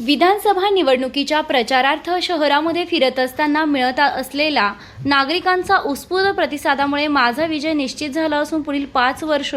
विधानसभा निवडणुकीच्या प्रचारार्थ शहरामध्ये फिरत असताना मिळत असलेला नागरिकांचा उत्स्फूर्त प्रतिसादामुळे माझा विजय निश्चित झाला असून पुढील पाच वर्ष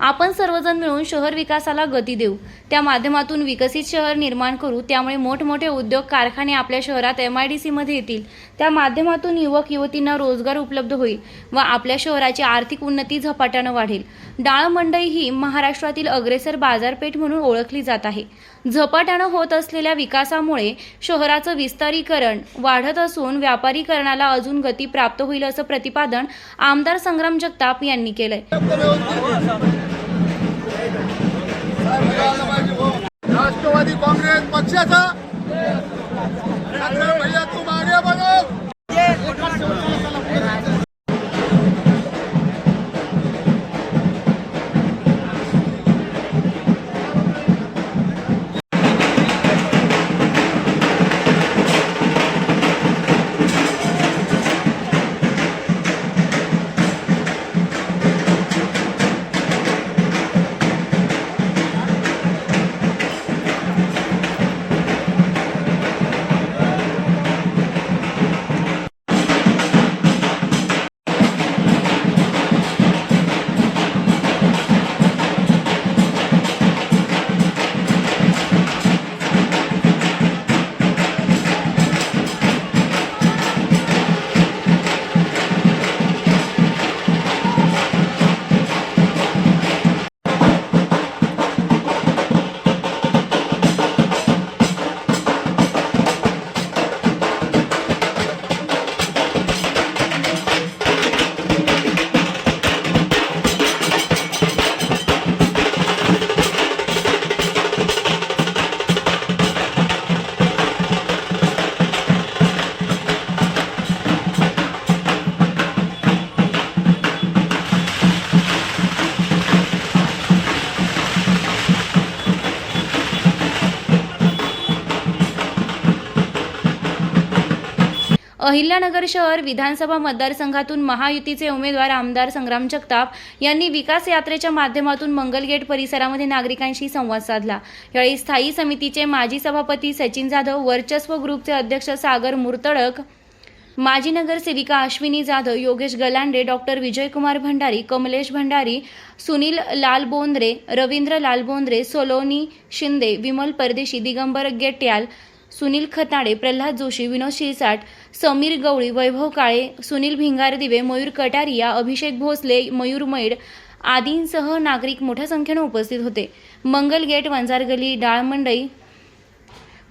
आपण सर्वजण मिळून शहर विकासाला गती देऊ. त्या माध्यमातून विकसित शहर निर्माण करू. त्यामुळे मोठमोठे उद्योग कारखाने आपल्या शहरात एम आय डी सीमध्ये येतील. त्या माध्यमातून युवक युवतींना रोजगार उपलब्ध होईल व आपल्या शहराची आर्थिक उन्नती झपाट्यानं वाढेल. डाळ मंडई ही महाराष्ट्रातील अग्रेसर बाजारपेठ म्हणून ओळखली जात आहे. झपाट्यानं होत असलेल्या विकासामुळे शहराचं विस्तारीकरण वाढत असून व्यापारीकरणाला अजून गती गती प्राप्त होईल असं प्रतिपादन आमदार संग्राम जगताप यांनी केलंय. राष्ट्रवादी काँग्रेस पक्षाचा भैया तू मागे बघ. अहिल्यानगर शहर विधानसभा मतदारसंघातून महायुतीचे उमेदवार आमदार संग्राम जगताप यांनी विकास यात्रेच्या माध्यमातून मंगलगेट परिसरामध्ये नागरिकांशी संवाद साधला. यावेळी स्थायी समितीचे माजी सभापती सचिन जाधव वर्चस्व ग्रुपचे अध्यक्ष सागर मुर्तडक माजी नगरसेविका अश्विनी जाधव योगेश गलांडे डॉक्टर विजयकुमार भंडारी कमलेश भंडारी सुनील लाल बोंद्रे रवींद्र लाल बोंद्रे सोलोनी शिंदे विमल परदेशी दिगंबर गेट्याल सुनील खताडे प्रल्हाद जोशी विनोद शिरसाट समीर गवळी वैभव काळे सुनील भिंगार दिवे मयूर कटारिया अभिषेक भोसले मयूर मैड आदींसह नागरिक मोठ्या संख्येनं उपस्थित होते. मंगल गेट वंजारगली डाळमंडई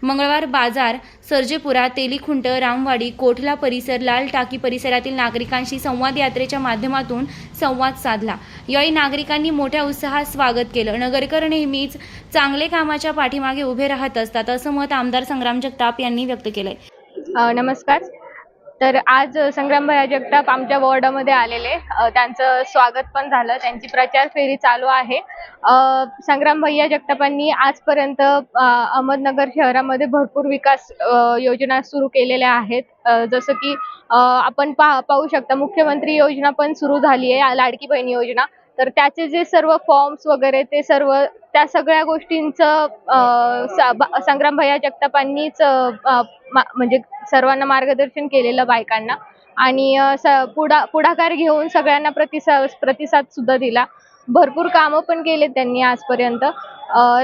मंगळवार बाजार सर्जेपुरा तेलीखुंट रामवाडी कोठला परिसर लाल टाकी परिसरातील नागरिकांशी संवाद यात्रेच्या माध्यमातून संवाद साधला. यावेळी नागरिकांनी मोठ्या उत्साहात स्वागत केलं. नगरकर नेहमीच चांगले कामाच्या पाठीमागे उभे राहत असतात असं मत आमदार संग्राम जगताप यांनी व्यक्त केलंय. नमस्कार. तर आज संग्रामभैया जगताप आमच्या वॉर्डामध्ये आलेले. त्यांचं स्वागत पण झालं. त्यांची प्रचार फेरी चालू आहे. संग्राम भैया जगतापांनी आजपर्यंत अहमदनगर शहरामध्ये भरपूर विकास योजना सुरू केलेल्या आहेत. जसं की आपण पा पाहू शकता मुख्यमंत्री योजना पण सुरू झाली आहे लाडकी बहीण योजना. तर त्याचे जे सर्व फॉर्म्स वगैरे ते सर्व त्या सगळ्या गोष्टींचं अ, भैया जगतापांनीच म्हणजे सर्वांना मार्गदर्शन केलेलं बायकांना. आणि पुढा पुढाकार घेऊन सगळ्यांना प्रतिसाद प्रतिसाद सुद्धा दिला. भरपूर कामं पण केले त्यांनी आजपर्यंत.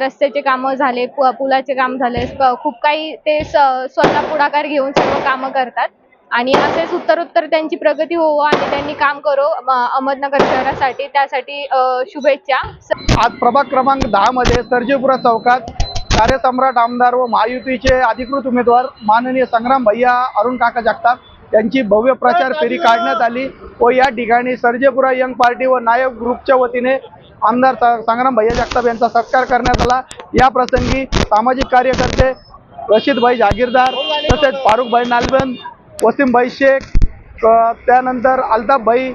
रस्त्याचे कामं झाले पुलाचे काम झाले खूप काही ते स्वतः पुढाकार घेऊन सर्व कामं करतात. आणि असेच उत्तरोत्तर त्यांची प्रगती होवो आणि त्यांनी काम करो अहमदनगर शहरासाठी त्यासाठी शुभेच्छा. आज प्रभाग क्रमांक दहा मध्ये सर्जेपुरा चौकात कार्यसम्राट आमदार व महायुतीचे अधिकृत उमेदवार माननीय संग्राम भैया अरुण काका जगताप यांची भव्य प्रचार फेरी काढण्यात आली व या ठिकाणी सर्जेपुरा यंग पार्टी व नायक ग्रुपच्या वतीने आमदार संग्राम भैया जगताप यांचा सत्कार करण्यात आला. या प्रसंगी सामाजिक कार्यकर्ते रशीदभाई जागीरदार तसेच फारुखभाई नालबंद वसीमभाई शेख त्यानंतर अल्ताफभाई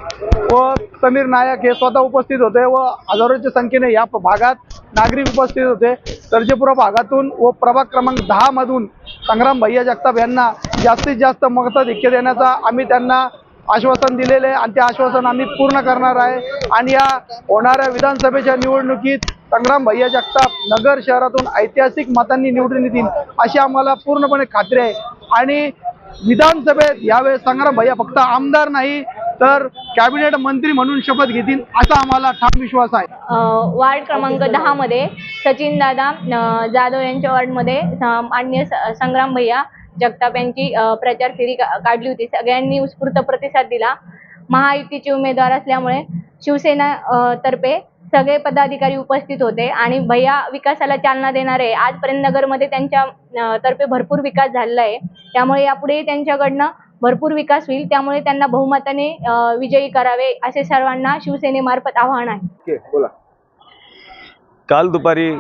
व समीर नायक हे स्वतः उपस्थित होते व हजारोच्या संख्येने या भागात नागरिक उपस्थित होते. सर्जेपुरा भागातून व प्रभाग क्रमांक दहा मधून संग्राम भैया जगताप यांना जास्तीत जास्त मताधिक्य देण्याचा आम्ही त्यांना आश्वासन दिलेले आहे. आणि ते आश्वासन आम्ही पूर्ण करणार आहे. आणि या होणाऱ्या विधानसभेच्या निवडणुकीत संग्राम भैया जगताप नगर शहरातून ऐतिहासिक मतांनी निवडून येतील अशी आम्हाला पूर्णपणे खात्री आहे. आणि विधानसभेत यावेळेस संग्राम भैया फक्त आमदार नाही तर कॅबिनेट मंत्री म्हणून शपथ घेतील असा आम्हाला ठाम विश्वास आहे. वार्ड क्रमांक दहा मध्ये सचिन दादा जाधव यांच्या वार्डमध्ये मान्य संग्राम भैया जगताप यांची प्रचार फेरी काढली होती. सगळ्यांनी उत्स्फूर्त प्रतिसाद दिला. महायुतीचे उमेदवार असल्यामुळे शिवसेना तर्फे सगळे पदाधिकारी उपस्थित होते आणि भैया विकासाला चालना देणारे आजपर्यंत नगरमध्ये त्यांच्या तर्फे भरपूर विकास झालेला आहे त्यामुळे यापुढे त्यांच्याकडनं भरपूर विकास होईल. त्यामुळे त्यांना बहुमताने विजयी करावे असे सर्वांना शिवसेनेमार्फत आवाहन आहे. बोला. काल दुपारी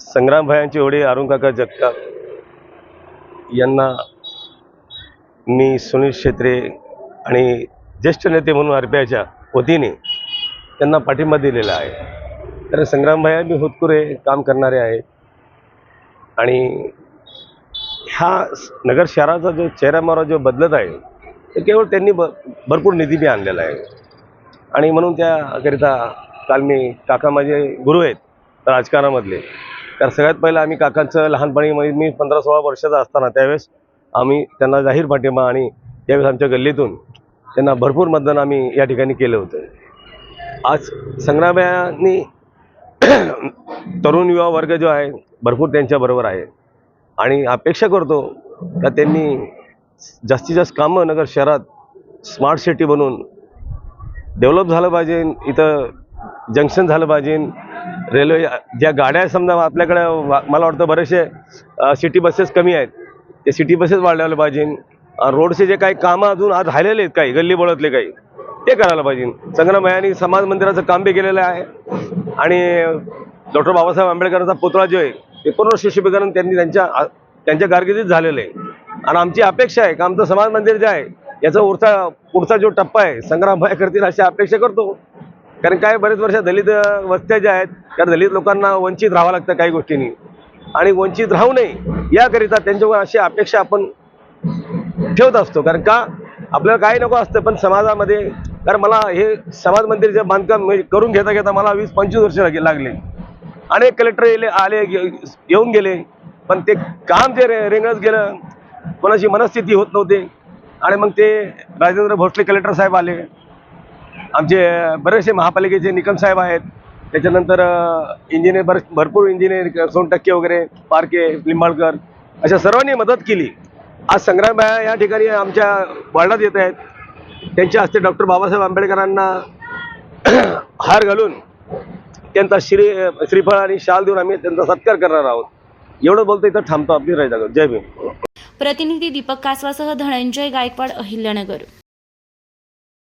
संग्राम भयांचे वडील अरुण काका जगताप यांना मी सुनील क्षेत्रे आणि ज्येष्ठ नेते म्हणून आरपीआयच्या वतीने त्यांना पाठिंबा दिलेला आहे. तर संग्राम भया मी होतकुरे काम करणारे आहेत. आणि ह्या नगर शहराचा जो चेहरामारा जो बदलत आहे ते केवळ त्यांनी ब भरपूर निधी बी आणलेला आहे. आणि म्हणून त्याकरिता काल मी काका माझे गुरु आहेत राजकारणामधले. तर सगळ्यात पहिलं आम्ही काकांचं लहानपणी म्हणजे मी पंधरा सोळा वर्षाचा असताना त्यावेळेस आम्ही त्यांना जाहीर पाठिंबा आणि त्यावेळेस आमच्या गल्लीतून त्यांना भरपूर मतदान आम्ही या ठिकाणी केलं होतं. आज संग्रामयांनी तरुण युवा वर्ग जो आहे भरपूर त्यांच्याबरोबर आहे. आणि अपेक्षा करतो का त्यांनी जास्तीत जास्त कामं नगर शहरात स्मार्ट सिटी बनवून डेव्हलप झालं पाहिजे इथं जंक्शन झालं पाहिजे. रेल्वे ज्या गाड्या समजा आपल्याकडं वा- मला वाटतं बरेचसे सिटी बसेस कमी आहेत. ते सिटी बसेस वाढवल्या पाहिजे. रोडचे जे काही कामं अजून आज राहिलेले आहेत काही गल्ली बोळातले काही. ते करायला पाहिजे. संग्रामयानी समाज मंदिराचं काम बी केलेलं आहे. आणि डॉक्टर बाबासाहेब आंबेडकरांचा पुतळा जो आहे ते पूर्ण शिशुभीकरण त्यांनी त्यांच्या त्यांच्या कारकिर्दीत झालेलं आहे. आणि आमची अपेक्षा आहे का आमचं समाज मंदिर जे आहे याचा उरचा पुढचा जो टप्पा आहे संग्राम करतील अशी अपेक्षा करतो. कारण काय बरेच वर्ष दलित वस्त्या ज्या आहेत त्या दलित लोकांना वंचित राहावं लागतं काही गोष्टींनी. आणि वंचित राहू नये याकरिता त्यांच्यावर अशी अपेक्षा आपण ठेवत असतो. कारण का आपल्याला काही नको असतं पण समाजामध्ये कारण मला हे समाज मंदिरचे बांधकाम म्हणजे करून घेता घेता मला वीस पंचवीस वर्ष लागे- लागले. अनेक कलेक्टर येले आले येऊन गेले. पण ते काम जे रे- रेंगळत गेलं. कोणाची मनस्थिती होत नव्हते. आणि मग ते राजेंद्र भोसले कलेक्टर साहेब आले. आमचे बरेचसे महापालिकेचे निकम साहेब आहेत. त्याच्यानंतर इंजिनियर बरेच भरपूर इंजिनियर सोन टक्के वगैरे पारके लिंबाळकर अशा सर्वांनी मदत केली. आज संग्रामबाया या ठिकाणी आमच्या वर्ल्डात येत आहेत. त्यांच्या हस्ते डॉक्टर बाबासाहेब आंबेडकरांना हार घालून त्यांचा श्री श्रीफळ आणि शाल देऊन आम्ही त्यांचा सत्कार करणार आहोत. एवढं बोलतो इथं थांबतो. आपली राहिला जय भीम. प्रतिनिधी दीपक कासवासह धनंजय गायकवाड अहिल्यानगर.